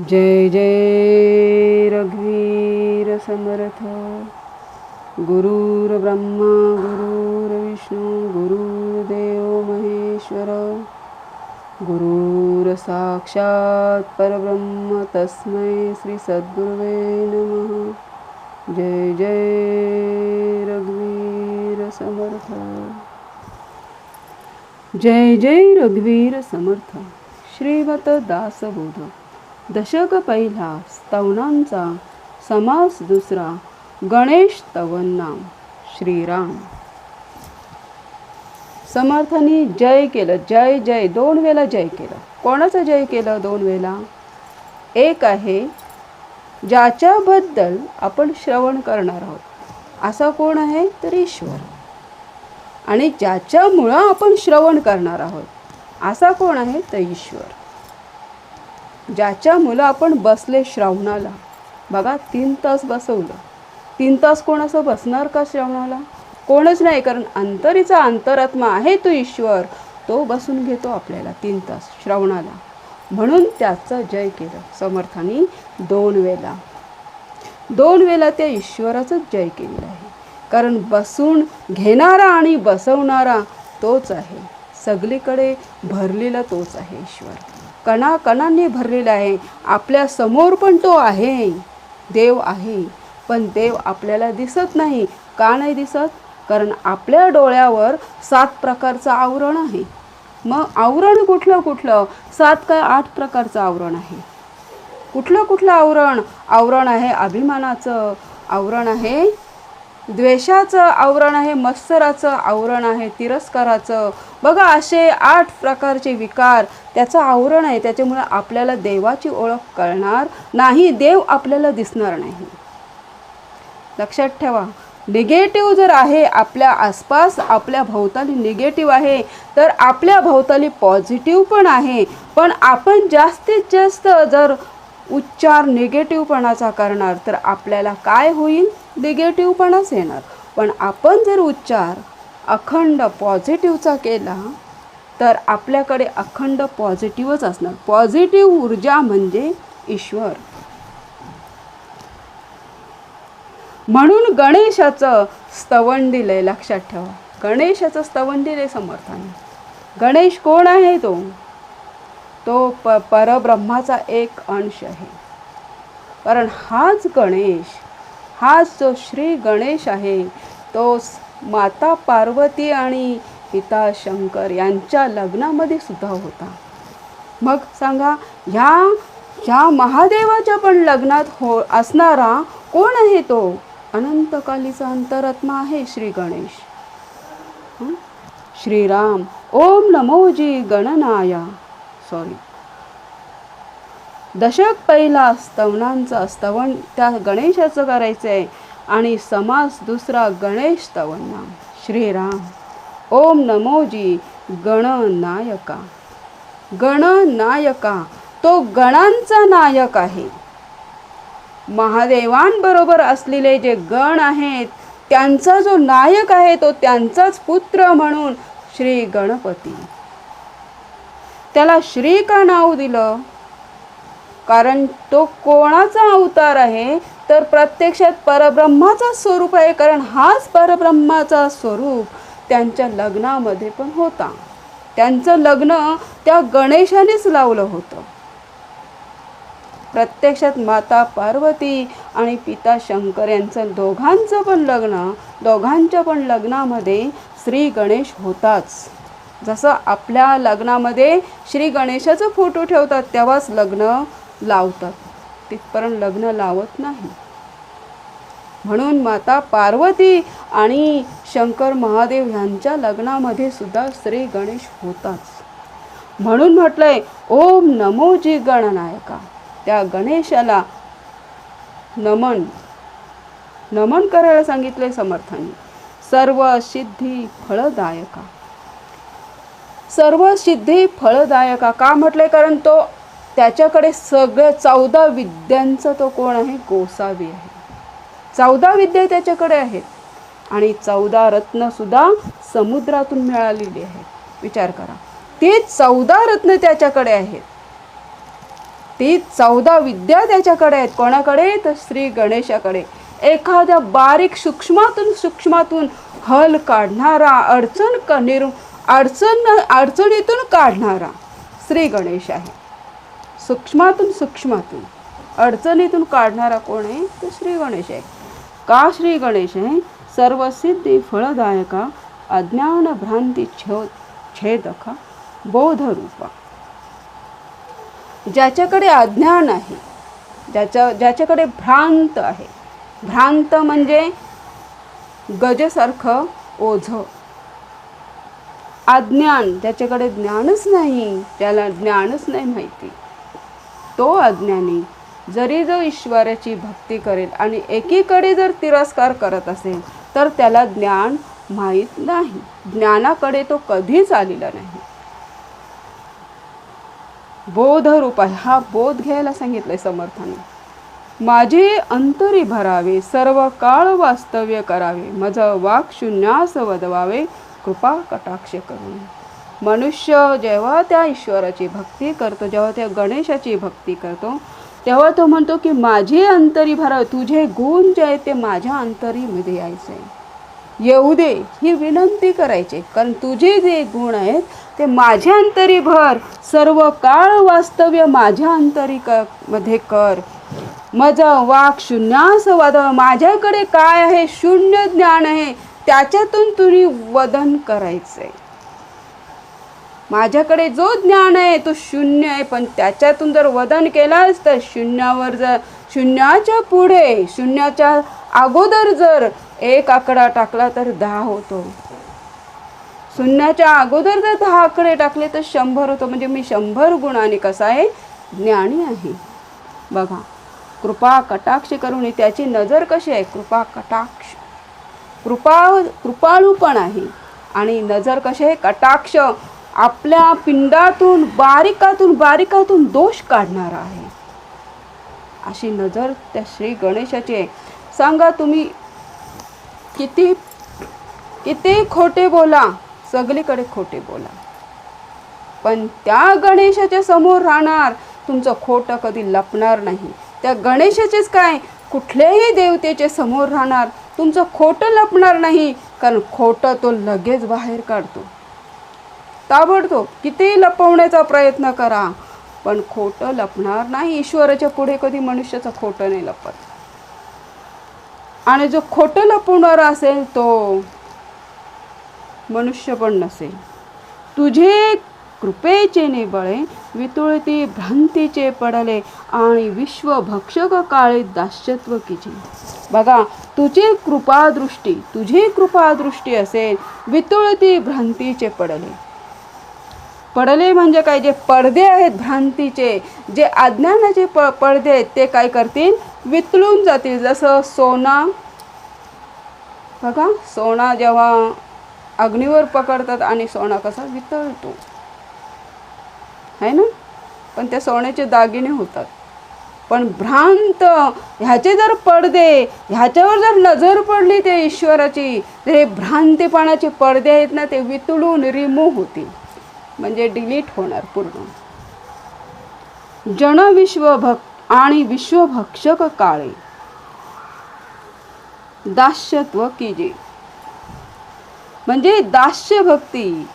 जय जय रघुवीर समर्थ। गुरुर्ब्रह्मा गुरुर्विष्णू गुरुर्देव महेश्वर। गुरुर्साक्षात परब्रह्म तस्मै श्री सद्गुरुवे नमः। जय जय रघुवीर समर्थ। जय जय रघुवीर समर्थ। श्रीमत दासबोध। दशक पहिला स्तवनांचा समास दुसरा गणेश स्तवन नाम श्रीराम. समर्थांनी जय केलं जय जय दोन वेळा जय केलं. कोणाचं जय केलं दोन वेळा? एक आहे ज्याच्याबद्दल आपण श्रवण करणार आहोत असा कोण आहे? तर ईश्वर. आणि ज्याच्यामुळं आपण श्रवण करणार आहोत असा कोण आहे? तर ईश्वर. ज्याच्या मुलं आपण बसले श्रावणाला. बघा तीन तास बसवलं. तीन तास कोण असं बसणार का श्रावणाला? कोणच नाही कारण अंतरीचा अंतरात्मा आहे तो ईश्वर. तो बसून घेतो आपल्याला तीन तास श्रावणाला. म्हणून त्याचं जय केलं. समर्थांनी दोन वेळा दोन वेळा त्या ईश्वराचंच जय केलेलं आहे. कारण बसून घेणारा आणि बसवणारा तोच आहे. सगळीकडे भरलेला तोच आहे ईश्वर. कणा कणांनी भरलेला आहे. आपल्यासमोर पण तो आहे. देव आहे. पण देव आपल्याला दिसत नाही. का नाही दिसत? कारण आपल्या डोळ्यावर सात प्रकारचं आवरण आहे. मग आवरण कुठलं कुठलं? सात काय आठ प्रकारचं आवरण आहे. कुठलं कुठलं आवरण? आवरण आहे अभिमानाचं. आवरण आहे द्वेषाचं आवरण आहे मत्सराचं आवरण आहे तिरस्काराचं. बघा असे आठ प्रकारचे विकार त्याचं आवरण आहे. त्याच्यामुळे आपल्याला देवाची ओळख कळणार नाही. देव आपल्याला दिसणार नाही. लक्षात ठेवा निगेटिव्ह जर आहे आपल्या आसपास आपल्या भोवताली निगेटिव्ह आहे तर आपल्या भोवताली पॉझिटिव्ह पण आहे. पण आपण जास्तीत जास्त जर उच्चार निगेटिव्हपणाचा करणार तर आपल्याला काय होईल? निगेटिव्हपणाच येणार. पण आपण जर उच्चार अखंड पॉझिटिव्हचा केला तर आपल्याकडे अखंड पॉझिटिव्हच असणार. पॉझिटिव्ह ऊर्जा म्हणजे ईश्वर. म्हणून गणेशाचं स्तवन दिलंय लक्षात ठेवा. गणेशाचं स्तवन दिलंय समर्थाने. गणेश कोण आहे तो? तो प परब्रह्माचा एक अंश आहे. कारण हाच गणेश हाच जो श्री गणेश आहे तो माता पार्वती आणि पिता शंकर यांच्या लग्नामध्ये सुद्धा होता. मग सांगा ह्या ह्या महादेवाच्या पण लग्नात हो असणारा कोण आहे तो? अनंतकालीचा अंतरात्मा आहे श्री गणेश. श्रीराम. ओम नमोजी गणनाया. सॉरी. दशक पहिला स्तवनांचा स्तवन त्या गणेशाचं करायचं आहे आणि समास दुसरा गणेश स्तवन नाम श्रीराम. ओम नमोजी गणनायका. गणनायका तो गणांचा नायक आहे. महादेवांबरोबर असलेले जे गण आहेत त्यांचा जो नायक आहे तो त्यांचाच पुत्र म्हणून श्री गणपती. त्याला श्री का नाव दिलं. कारण तो कोणाचा अवतार आहे तर प्रत्यक्षात परब्रह्माचा स्वरूप आहे कारण हाच परब्रह्माचा स्वरूप त्यांच्या लग्नामध्ये पण होता. त्यांचं लग्न त्या गणेशानेच लावलं होतं. प्रत्यक्षात माता पार्वती आणि पिता शंकर यांचं दोघांचं पण लग्न दोघांच्या पण लग्नामध्ये श्री गणेश होताच. जसं आपल्या लग्नामध्ये श्री गणेशाचं फोटो ठेवतात तेव्हाच लग्न लावतात. तिथपर्यंत लग्न लावत नाही. म्हणून माता पार्वती आणि शंकर महादेव यांच्या लग्नामध्ये सुद्धा श्री गणेश होताच म्हणून म्हटलंय ओम नमोजी गणनायका. त्या गणेशाला नमन नमन करायला सांगितले समर्थांनी. सर्व सिद्धी फळदायका. सर्व सिद्धी फळदायका का म्हटले? कारण तो त्याच्याकडे सगळं चौदा विद्यांचा तो कोण आहे? गोसावी आहे. चौदा विद्या त्याच्याकडे आहेत. आणि चौदा रत्नसुद्धा समुद्रातून मिळालेली आहेत. विचार करा. ती चौदा रत्न त्याच्याकडे आहेत. ती चौदा विद्या त्याच्याकडे आहेत. कोणाकडे? तर श्री गणेशाकडे. एखाद्या बारीक सूक्ष्मातून सूक्ष्मातून हल काढणारा अडचण क अडचण अडचणीतून काढणारा श्री गणेश आहे. सूक्ष्मातून सूक्ष्मातून अडचणीतून काढणारा कोण आहे? तो श्री गणेश आहे. का श्री गणेश आहे? सर्वसिद्धी फळदायका अज्ञान भ्रांती छो छेदका बोधरूपा. ज्याच्याकडे अज्ञान आहे ज्याच्या ज्याच्याकडे भ्रांत आहे. भ्रांत म्हणजे गजसारखं ओझं. अज्ञान ज्याच्याकडे ज्ञानच नाही त्याला ज्ञानच नाही माहिती. तो अज्ञानी जरी जो ईश्वराची भक्ती करेल आणि एकीकडे जर तिरस्कार करत असेल तर त्याला ज्ञान माहीत नाही. ज्ञानाकडे तो कधीच आलेला नाही. बोधरूप आहे हा बोध घ्यायला सांगितलंय समर्थाने. माझे अंतरी भरावे सर्व काळ वास्तव्य करावे माझं वाक शून्यास वदवावे कृपा कटाक्ष करून मनुष्य जेव्हा त्या ईश्वराची भक्ती करतो जेव्हा त्या गणेशाची भक्ती करतो तेव्हा तो म्हणतो की माझे अंतरी भराव तुझे गुण जे आहेत ते माझ्या अंतरीमध्ये यायचे. येऊ दे ही विनंती करायची. कारण तुझे जे गुण आहेत ते माझ्या अंतरी भर सर्व काळ वास्तव्य माझ्या अंतरी क मध्ये कर. मज वाक शून्यास वद माझ्याकडे काय आहे? शून्य ज्ञान आहे. त्याच्यातून तुम्ही वदन करायचंय. माझ्याकडे जो ज्ञान आहे तो शून्य आहे. पण त्याच्यातून जर वदन केलास तर शून्यावर जर शून्याच्या पुढे शून्याच्या अगोदर जर एक आकडा टाकला तर दहा होतो. शून्याच्या अगोदर जर दहा आकडे टाकले तर शंभर होतो. म्हणजे मी शंभर गुणाने कसा आहे? ज्ञानी आहे. बघा कृपा कटाक्ष करून त्याची नजर कशी आहे? कृपा कटाक्ष. कृपा कृपाळू पण आहे. आणि नजर कसे कटाक्ष आपल्या पिंडातून बारीकातून बारीकातून दोष काढणारा आहे. अशी नजर त्या श्री गणेशाची आहे. सांगा तुम्ही किती किती खोटे बोला सगळीकडे खोटे बोला. पण त्या गणेशाच्या समोर राहणार तुमचं खोटं कधी लपणार नाही. त्या गणेशाचेच काय? कुठल्याही देवतेचे समोर राहणार तुमचं खोटं लपणार नाही कारण खोटं तो लगेच बाहेर काढतो. ताबडतोब किती लपवण्याचा प्रयत्न करा पण खोटं लपणार नाही. ईश्वराच्या पुढे कधी मनुष्याचं खोटं नाही लपत. आणि जो खोटं लपवणारा असेल तो मनुष्य पण नसेल. तुझे कृपेचे निबळे वितुळती भ्रांतीचे पडले आणि विश्वभक्षक काळे दास्यत्व किची बघा तुझी कृपादृष्टी तुझी कृपादृष्टी असेल वितुळती भ्रांतीचे पडले पडले म्हणजे काय जे पडदे आहेत भ्रांतीचे जे अज्ञानाचे प पडदे आहेत ते काय करतील वितळून जातील जसं सोना बघा सोना जेव्हा अग्नीवर पकडतात आणि सोना कसा वितळतो आहे ना? पण त्या सोन्याचे दागिने होतात. पण भ्रांत ह्याचे जर पडदे ह्याच्यावर जर नजर पडली ते ईश्वराची तर हे भ्रांतीपणाचे पडदे आहेत ना ते वितळून रिमूव्ह होतील. म्हणजे डिलीट होणार पूर्ण. जन विश्वभक आणि विश्वभक्षक काळे. दास्यत्व कीजे म्हणजे दास्य भक्ती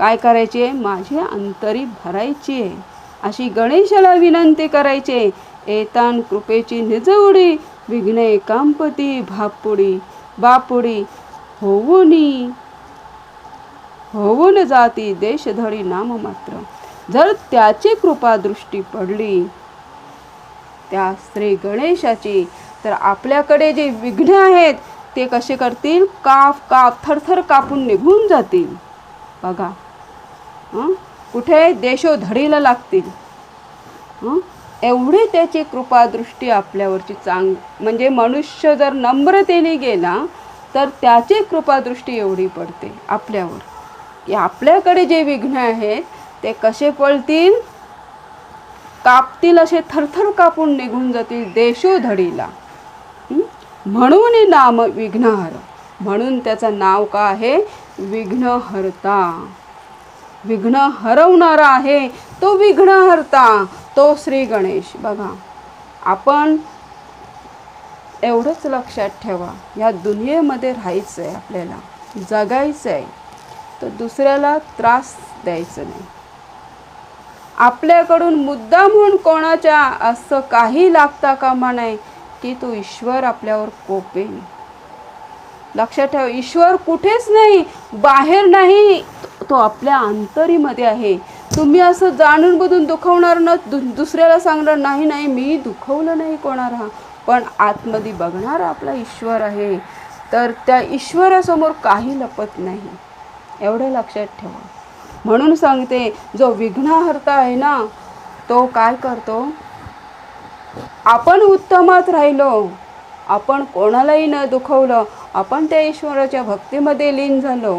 काय करायचे? माझे अंतरी भरायची. आहे अशी गणेशाला विनंती करायचे. एतान कृपेची निजवडी विघ्ने कांपती भापुडी बापुडी होऊनी होऊन जाती देशधडी नाम मात्र जर त्याची कृपा दृष्टी पडली त्या श्री गणेशाची तर आपल्याकडे जे विघ्न आहेत ते कसे करतील? काफ काफ थरथर कापून निघून जातील. बघा कुठे देशोधडीला लागतील. एवढी त्याची कृपादृष्टी आपल्यावरची चांग म्हणजे मनुष्य जर नम्रतेने गेला तर त्याची कृपादृष्टी एवढी पडते आपल्यावर. की आपल्याकडे जे विघ्न आहेत ते कसे पळतील? कापतील असे थरथर कापून निघून जातील देशोधडीला हं? म्हणून नाम विघ्नहर. म्हणून त्याचं नाव का आहे? विघ्नहर्ता. विघ्न हरवणारा आहे तो विघ्न हरता तो तो श्री गणेश. बघा आपण एवढंच लक्षात ठेवा या दुनियेमध्ये राहायचं आहे आपल्याला जगायचं आहे तर दुसऱ्याला त्रास द्यायचं नाही. आपल्याकडून मुद्दा म्हणून कोणाच्या असं काही लागता कामा नाही की तो ईश्वर आपल्यावर कोपेल. लक्षात ठेवा ईश्वर कुठेच नाही बाहेर नाही तो आपल्या अंतरीमध्ये आहे. तुम्ही असं जाणून बुधून दुखवणार न दु दुसऱ्याला सांगणार नाही नाही मी दुखवलं नाही कोणाला पण आतमध्ये बघणार आपला ईश्वर आहे. तर त्या ईश्वरासमोर काही लपत नाही. एवढं लक्षात ठेवा. म्हणून सांगते जो विघ्नहर्ता आहे ना तो काय करतो? आपण उत्तमात राहिलो आपण कोणालाही न दुखवलं आपण त्या ईश्वराच्या भक्तीमध्ये लीन झालो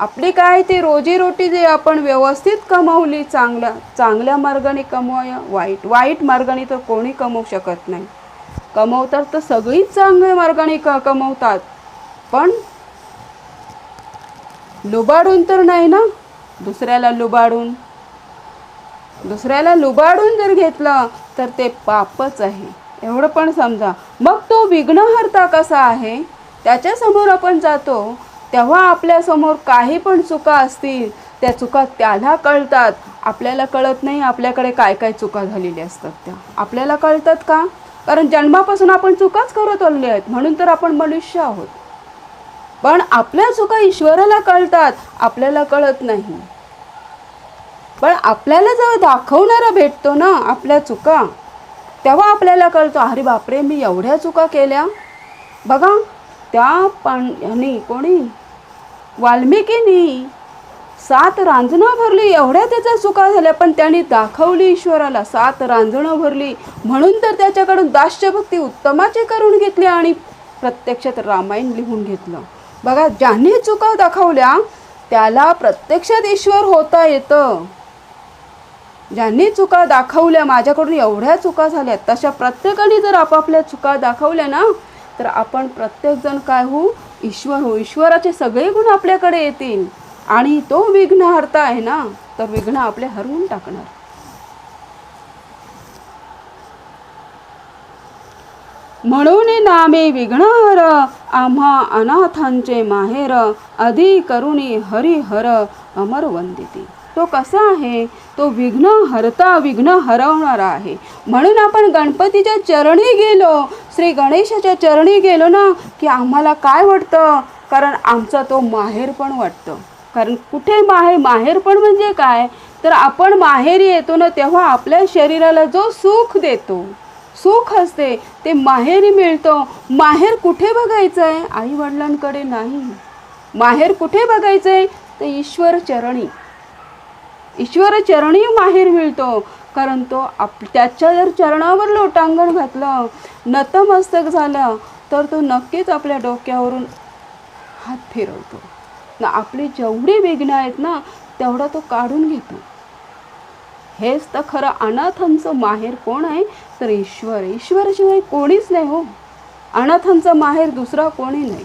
आपली काय ती रोजीरोटी जे आपण व्यवस्थित कमवली चांगल्या चांगल्या मार्गाने कमवाय वाईट वाईट मार्गाने तर कोणी कमवू शकत नाही. कमवतात तर सगळीच चांगल्या मार्गाने क कमवतात. पण लुबाडून तर नाही ना? दुसऱ्याला लुबाडून. दुसऱ्याला लुबाडून जर घेतलं तर ते पापच आहे. एवढं पण समजा. मग तो विघ्नहर्ता कसा आहे? त्याच्यासमोर आपण जातो. तेव्हा आपल्यासमोर काही पण चुका असतील त्या चुका त्याला कळतात. आपल्याला कळत नाही आपल्याकडे काय काय चुका झालेल्या असतात त्या. आपल्याला कळतात का? कारण जन्मापासून आपण चुकाच करत आलेले आहेत. म्हणून तर आपण मनुष्य आहोत. पण आपल्या चुका ईश्वराला कळतात आपल्याला कळत नाही. पण आपल्याला जेव्हा दाखवणारा भेटतो ना आपल्या चुका तेव्हा आपल्याला कळतो अरे बापरे मी एवढ्या चुका केल्या. बघा त्या पण ह्यानी कोणी वाल्मिकीनी सात रांजणं भरली एवढ्या त्याच्या चुका झाल्या पण त्यांनी दाखवली ईश्वराला. सात रांजणं भरली. म्हणून तर त्याच्याकडून दास्यभक्ती उत्तमाची करून घेतली आणि प्रत्यक्षात रामायण लिहून घेतलं. बघा ज्यांनी चुका दाखवल्या त्याला प्रत्यक्षात ईश्वर होता येतं. ज्यांनी चुका दाखवल्या माझ्याकडून एवढ्या चुका झाल्या तशा प्रत्येकाने जर आपापल्या चुका दाखवल्या ना तर आपण प्रत्येकजण काय होऊ? ईश्वर हो ईश्वराचे सगळे गुण आपल्याकडे येतील. आणि तो विघ्नहर्ता आहे ना तर विघ्न आपले हरवून टाकणार. म्हणून नामे विघ्नहर आम्हा अनाथांचे माहेर अधि करुणी हरिहर अमर वंदिती. तो कसा आहे? तो विघ्न हरता विघ्न हरवणारा आहे. म्हणून आपण गणपतीच्या चरणी गेलो. श्री गणेशाच्या चरणी गेलो ना की आम्हाला काय वाटतं? कारण आमचा तो माहेर पण वाटतं. कारण कुठे माहेर माहेर पण म्हणजे काय? तर आपण माहेरी येतो ना तेव्हा आपल्या शरीराला जो सुख देतो सुख असते ते माहेरी मिळतं. माहेर कुठे बघायचं आहे आई वडिलांकडे नाही. माहेर कुठे बघायचं आहे तर ईश्वर चरणी. ईश्वर चरणी माहेर मिळतो. कारण तो आप त्याच्या जर चरणावर लोटांगण घातलं नतमस्तक झालं तर तो नक्कीच आपल्या डोक्यावरून हात फिरवतो. ना आपली जेवढी विघ्न आहेत ना तेवढा तो काढून घेतो. हेच तर खरं अनाथांचं माहेर कोण आहे? तर ईश्वर. ईश्वराशिवाय कोणीच नाही हो. अनाथांचं माहेर दुसरा कोणी नाही.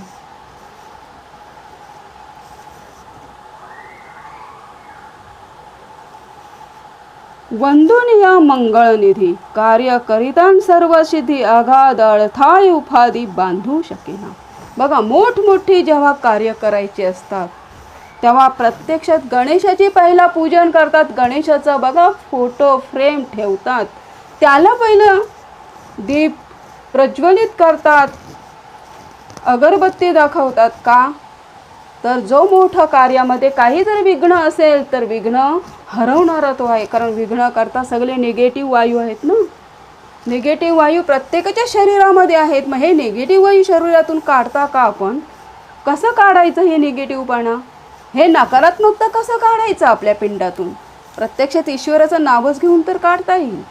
वंदुनिया मंगळनिधी कार्य करितान सर्व सिद्धी आघाद अळथाळ उफादी बांधू शकेना. बघा मोठमोठी जेव्हा कार्य करायची असतात तेव्हा प्रत्यक्षात गणेशाची पहिला पूजन करतात. गणेशाचा बघा फोटो फ्रेम ठेवतात. त्याला पहिलं दीप प्रज्वलित करतात. अगरबत्ती दाखवतात का? तर जो मोठा कार्यामध्ये काही जर विघ्न असेल तर विघ्न हरवणारा तो आहे. कारण विघ्न करता सगळे निगेटिव्ह वायू आहेत ना? निगेटिव्ह वायू प्रत्येकाच्या शरीरामध्ये आहेत. मग हे निगेटिव्ह वायू शरीरातून काढता का आपण? कसं काढायचं हे निगेटिव्हपणा हे नकारात्मकता कसं काढायचं आपल्या पिंडातून? प्रत्यक्षात ईश्वराचं नावच घेऊन तर काढता येईल.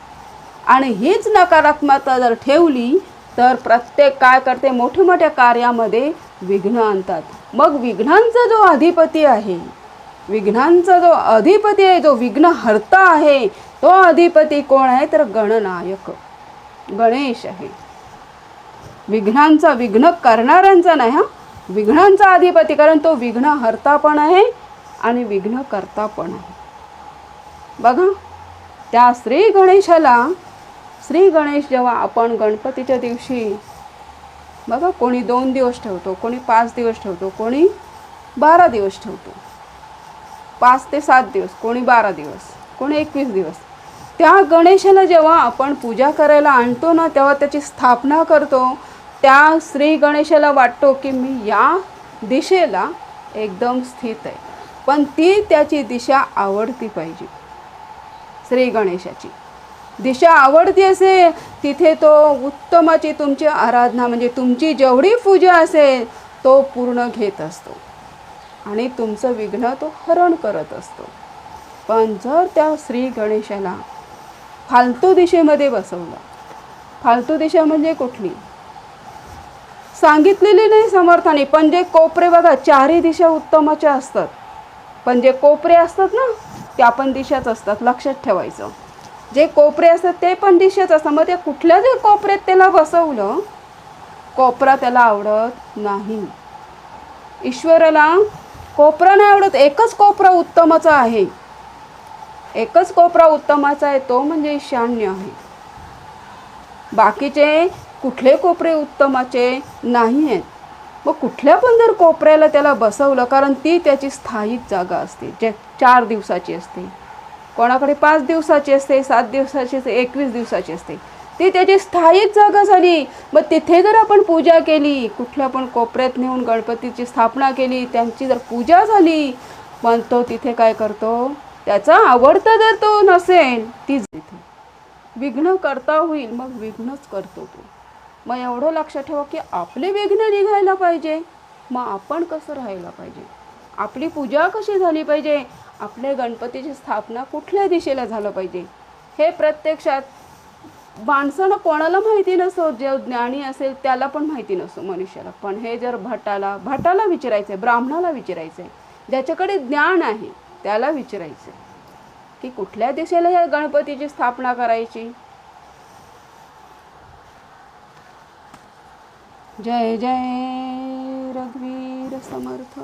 आणि हीच नकारात्मकता जर ठेवली तर प्रत्येक काय करते? मोठ्या मोठ्या कार्यामध्ये विघ्न आणतात. मग विघ्नांचा जो अधिपती आहे विघ्नांचा जो अधिपती आहे जो विघ्न हर्ता आहे तो अधिपती कोण आहे? तर गणनायक. गणेश आहे. विघ्नांचा विघ्न करणाऱ्यांचा नाही हा? विघ्नांचा अधिपती कारण तो विघ्नहर्ता पण आहे आणि विघ्न करता पण आहे. बघा त्या श्री गणेशाला श्री गणेश जेव्हा आपण गणपतीच्या दिवशी बघा कोणी दोन दिवस ठेवतो कोणी पाच दिवस ठेवतो कोणी बारा दिवस ठेवतो. पाच ते सात दिवस कोणी बारा दिवस कोणी एकवीस दिवस. त्या गणेशाला जेव्हा आपण पूजा करायला आणतो ना तेव्हा त्याची स्थापना करतो. त्या श्री गणेशाला वाटतो की मी या दिशेला एकदम स्थित आहे. पण ती त्याची दिशा आवडती पाहिजे. श्री गणेशाची. दिशा आवडती असेल तिथे तो उत्तमाची तुमची आराधना म्हणजे तुमची जेवढी पूजा असेल तो पूर्ण घेत असतो. आणि तुमचं विघ्न तो हरण करत असतो. पण जर त्या श्री गणेशाला फालतू दिशेमध्ये बसवलं फालतू दिशा म्हणजे कुठली? सांगितलेली नाही समर्थाने पण जे कोपरे बघा चारही दिशा उत्तमाच्या असतात. पण जे कोपरे असतात ना त्या पण दिशाच असतात लक्षात ठेवायचं. जे कोपरे असतात ते पण दिशेच असतात. मग ते कुठल्या जे कोपऱ्यात त्याला बसवलं कोपरा त्याला आवडत नाही. ईश्वराला कोपरा नाही आवडत एकच कोपरा उत्तमाचा आहे. एकच कोपरा उत्तमाचा आहे तो म्हणजे ईशान्य आहे. बाकीचे कुठले कोपरे उत्तमाचे नाही आहेत मग कुठल्या पण जर कोपऱ्याला त्याला बसवलं कारण ती त्याची स्थायिक जागा असते जे चार दिवसाची असते. कोणाकडे पाच दिवसाची असते सात दिवसाची असते एकवीस दिवसाची असते. ती त्याची स्थायिक जागा झाली. मग तिथे जर आपण पूजा केली कुठल्या पण कोपऱ्यात नेऊन गणपतीची स्थापना केली त्यांची जर पूजा झाली पण तो तिथे काय करतो? त्याचा आवडता जर तो नसेल तीच तिथे. विघ्न करता होईल मग विघ्नच करतो तो. मग एवढं लक्षात ठेवा की आपले विघ्न निघायला पाहिजे. मग आपण कसं राहायला पाहिजे? आपली पूजा कशी झाली पाहिजे? आपल्या गणपतीची स्थापना कुठल्या दिशेला झालं पाहिजे? हे प्रत्यक्षात माणसानं कोणाला माहिती नसतो जे ज्ञानी असेल त्याला पण माहिती नसतो मनुष्याला. पण हे जर भटाला भटाला विचारायचं आहे ब्राह्मणाला विचारायचं आहे ज्याच्याकडे ज्ञान आहे त्याला विचारायचं आहे की कुठल्या दिशेला या गणपतीची स्थापना करायची? जय जय रघुवीर समर्थ.